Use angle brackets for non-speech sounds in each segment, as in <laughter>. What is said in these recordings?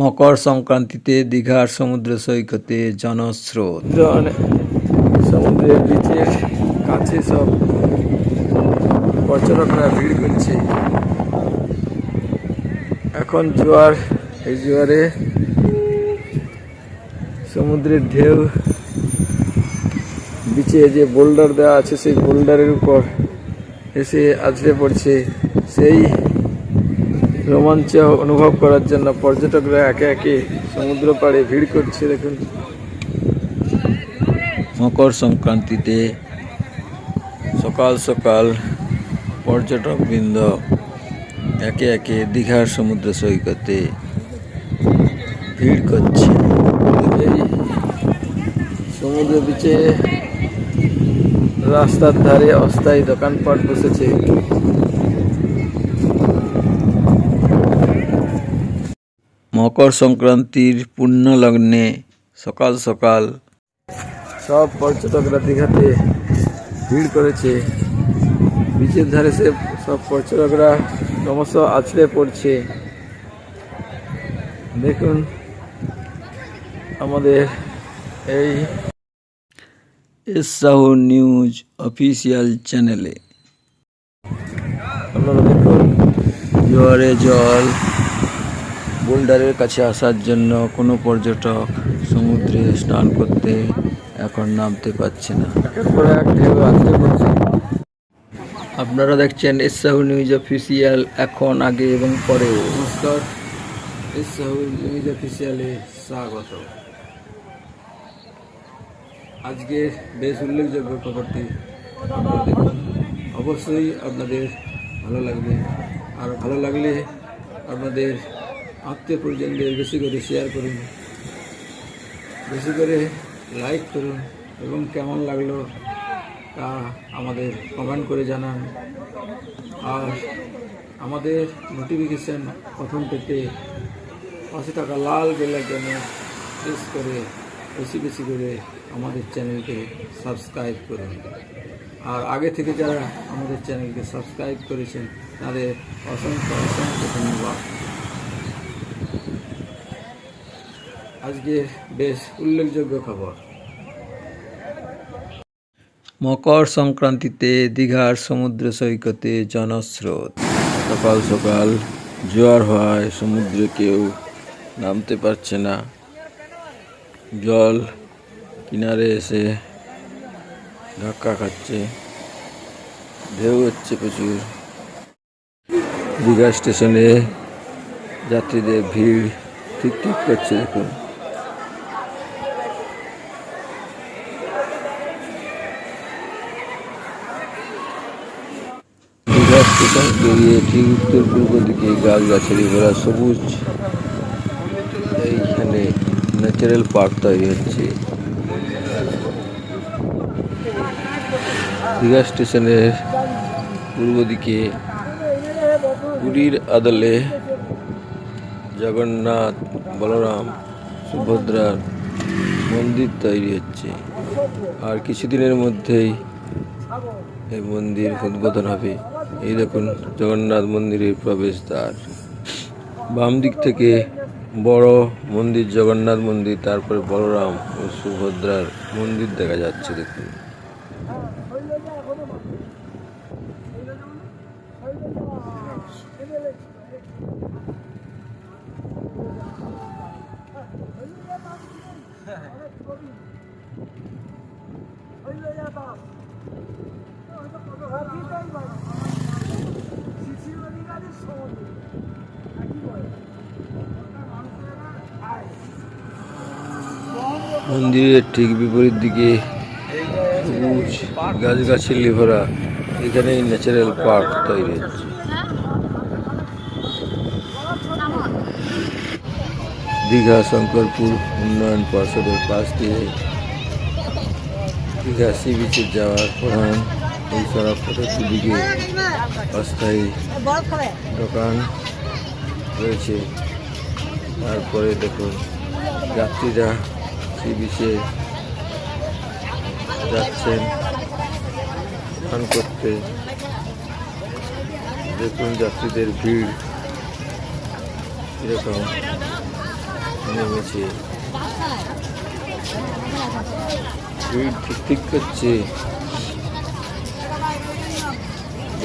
মকর সংক্রান্তিতে দীঘার সমুদ্র সৈকতে জনস্রোত। সমুদ্রের বিচের কাছে সব পর্যটকরা ভিড় করছে। এখন জোয়ার, এই জোয়ারে সমুদ্রের ঢেউ, বিচে যে বোল্ডার দেওয়া আছে, সেই বোল্ডারের উপর এসে আছড়ে পড়ছে। সেই রোমাঞ্চ অনুভব করার জন্য পর্যটকরা একে একে সমুদ্র পাড়ে ভিড় করছে দেখুন। মকর সংক্রান্তিতে সকাল সকাল পর্যটকবৃন্দ একে একে দীঘার সমুদ্র সৈকতে ভিড় করছে। সমুদ্র বিচে রাস্তার ধারে অস্থায়ী দোকানপাট বসেছে। মকর সংক্রান্তির পূর্ণ লগ্নে সকাল সকাল সব পর্যটকরা দীঘাতে ভিড় করেছে। বিচের ধারে সে সব পর্যটকরা ক্রমশ আছড়ে পড়ছে। দেখুন, আমাদের এই এস সাহু নিউজ অফিসিয়াল চ্যানেলে। আপনারা দেখুন, জোয়ারে জল বোল্ডারের কাছে আসার জন্য কোনো পর্যটক সমুদ্রে স্নান করতে এখন নামতে পারছে না। আপনারা দেখছেন এস সাহু নিউজ অফিসিয়াল এখন, আগে এবং পরে। নমস্কার এস সাহু নিউজ অফিসিয়ালে স্বাগত। আজকে বেশ উল্লেখযোগ্য খবরটি অবশ্যই আপনাদের ভালো লাগবে। আর ভালো লাগলে আপনাদের আত্মীয় পরিজনদের বেশি করে শেয়ার করুন। বেশি করে লাইক করুন এবং কেমন লাগল তা আমাদের কমেন্ট করে জানান। আর আমাদের নোটিফিকেশান প্রথম পেতে পাশে থাকা লাল বেলার জন্য প্রেস করে বেশি বেশি করে আমাদের চ্যানেলকে সাবস্ক্রাইব করুন। আর আগে থেকে যারা আমাদের চ্যানেলকে সাবস্ক্রাইব করেছেন, তাদের অসংখ্য অসংখ্য ধন্যবাদ। আজকে বেশ উল্লেখযোগ্য খবর। মকর সংক্রান্তিতে দীঘার সমুদ্র সৈকতে জনস্রোত। সকাল সকাল জোয়ার হওয়ায় সমুদ্রে কেউ নামতে পারছে না। জল কিনারে এসে ধাক্কা খাচ্ছে। ঢেউ হচ্ছে প্রচুর। দীঘা স্টেশনে যাত্রীদের ভিড় ঠিক ঠিক করছে দেখুন। স্টেশন পেরিয়ে ঠিক উত্তর পূর্ব দিকে গাছ গাছালি ভরা সবুজ। এইখানে ন্যাচারাল পার্ক তৈরি হচ্ছে। দীঘা স্টেশনের পূর্ব দিকে পুরীর আদলে জগন্নাথ, বলরাম, সুভদ্রার মন্দির তৈরি হচ্ছে। আর কিছুদিনের মধ্যেই এই মন্দির উদ্বোধন হবে। এই দেখুন জগন্নাথ মন্দিরের প্রবেশদ্বার। বাম দিক থেকে বড় মন্দির জগন্নাথ মন্দির, তারপরে বলরাম ও সুভদ্রার মন্দির দেখা যাচ্ছে, দেখুন। মন্দিরের ঠিক বিপরীত দিকে সবুজ গাছগাছালি ভরা এখানেই ন্যাচারাল পার্ক তৈরি হচ্ছে। দীঘা শঙ্করপুর উন্নয়ন পর্ষদের পাশ দিয়ে দীঘা সি বিচে যাওয়ার প্রধান দিকে অস্থায়ী দোকান রয়েছে। তারপরে দেখুন, যাত্রীরা সি বিচে যাচ্ছেন স্নান করতে। দেখুন, যাত্রীদের ভিড় এরকম নেমেছে। ভিড় ঠিক ঠিক করছে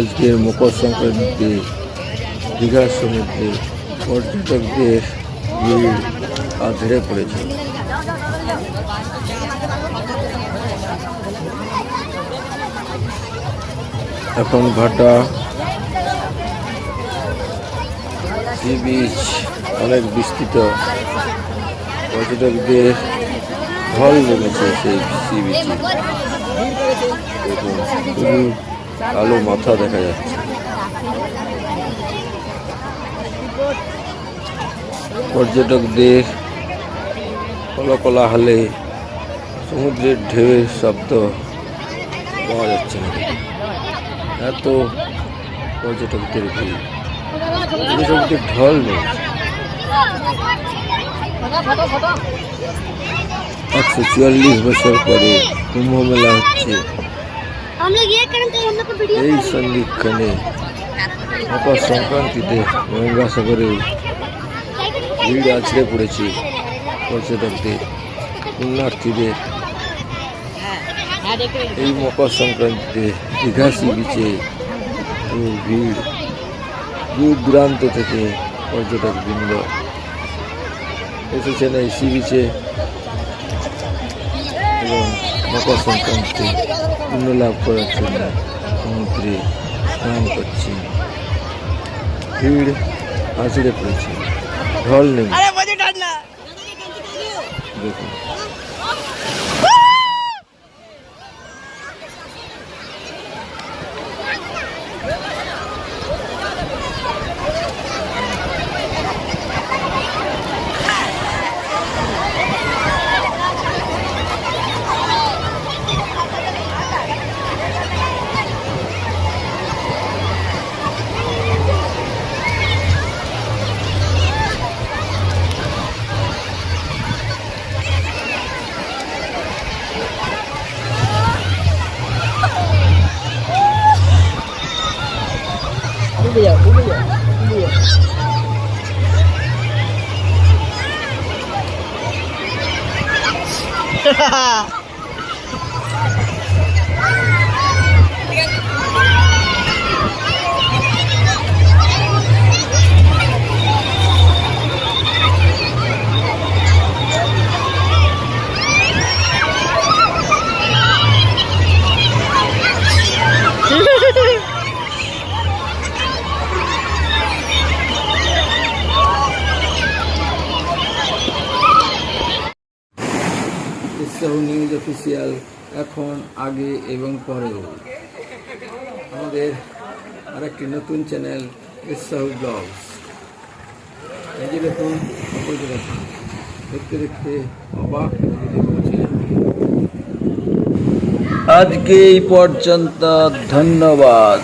আজকের মকর সংক্রান্তিতে দীঘার সমুদ্রে পর্যটকদের ভিড় পড়েছে। এখন ভাটা, সি বিচ, অনেক বিস্তৃত। পর্যটকদের ঢল নেমেছে সেই সি বিচে। কালো মাথা দেখা যাচ্ছে। পর্যটকদের কলা হালে সমুদ্রের ঢেউয়ের শব্দ পাওয়া যাচ্ছে না। এত পর্যটকদের ভিড়। পর্যটকদের ঢল নেই। একশো চুয়াল্লিশ বছর পরে কুম্ভ মেলা হচ্ছে। এই সন্ধিক্ষণে মকর সংক্রান্তিতে গঙ্গাসাগরে ভিড় আছড়ে পড়েছে পর্যটকদের পুণ্যার্থীদের এই মকর সংক্রান্তিতে দীঘা সি বিচে ভিড় দূর দূরান্ত থেকে পর্যটক বৃন্দ এসেছেন এই সি বিচে এবং মকর সংক্রান্তি পুণ্য লাভ করার জন্য সমুদ্রে স্নান করছে। ভিড় হাসিরে পড়েছে। ঢল নেই দেখুন। 哈 <laughs> 哈 অফিসিয়াল এখন, আগে এবং পরেও। আমাদের আরেকটি নতুন চ্যানেল উৎসাহ ব্লগস এই যে দেখুন পর্যটক দেখতে দেখতে অবাক হয়ে যেতে পৌঁছে আজকে এই পর্যন্ত ধন্যবাদ।